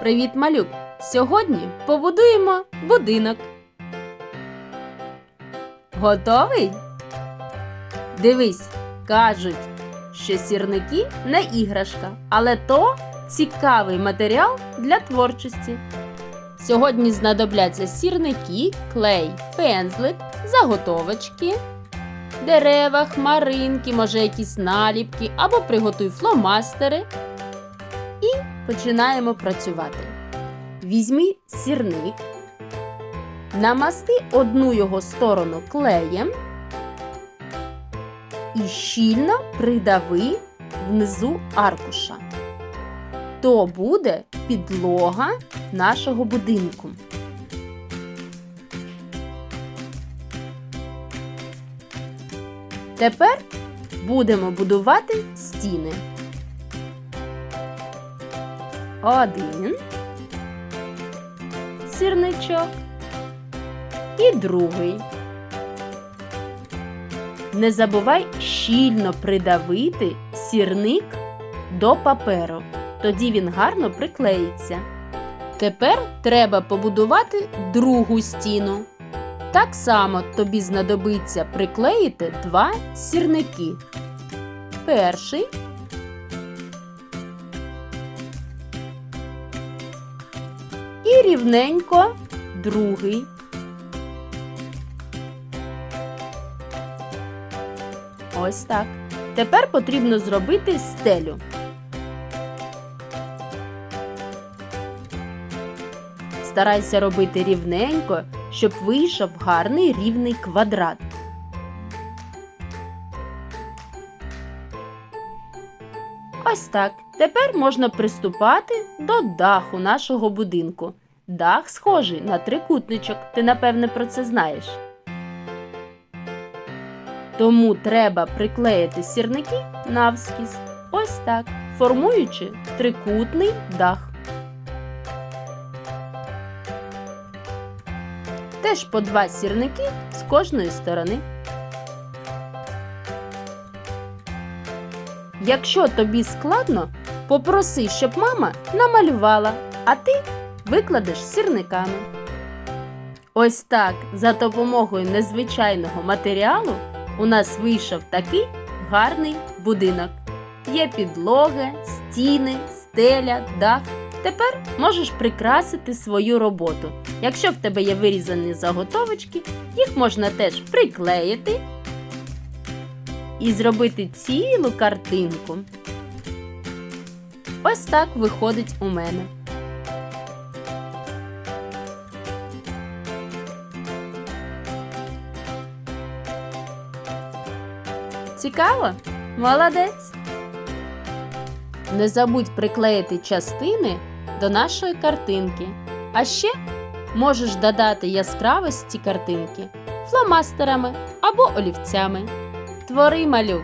Привіт, малюк! Сьогодні побудуємо будинок. Готовий? Дивись, кажуть, що сірники не іграшка, але то цікавий матеріал для творчості. Сьогодні знадобляться сірники, клей, пензлик, заготовочки, дерева, хмаринки, може якісь наліпки або приготуй фломастери. Починаємо працювати. Візьми сірник, намасти одну його сторону клеєм і щільно придави внизу аркуша. То буде підлога нашого будинку. Тепер будемо будувати стіни. Один сірничок і другий. Не забувай щільно придавити сірник до паперу. Тоді він гарно приклеїться. Тепер треба побудувати другу стіну. Так само тобі знадобиться приклеїти два сірники. Перший і рівненько другий. Ось так. Тепер потрібно зробити стелю. Старайся робити рівненько, щоб вийшов гарний рівний квадрат. Ось так. Тепер можна приступати до даху нашого будинку. Дах схожий на трикутничок, ти напевне про це знаєш. Тому треба приклеїти сірники навскіз. Ось так, формуючи трикутний дах. Теж по два сірники з кожної сторони. Якщо тобі складно, попроси, щоб мама намалювала, а ти викладеш сірниками. Ось так, за допомогою незвичайного матеріалу у нас вийшов такий гарний будинок. Є підлоги, стіни, стеля, дах. Тепер можеш прикрасити свою роботу. Якщо в тебе є вирізані заготовочки, їх можна теж приклеїти і зробити цілу картинку. Ось так виходить у мене. Цікаво? Молодець! Не забудь приклеїти частини до нашої картинки. А ще можеш додати яскравості картинки фломастерами або олівцями. Твори малюк!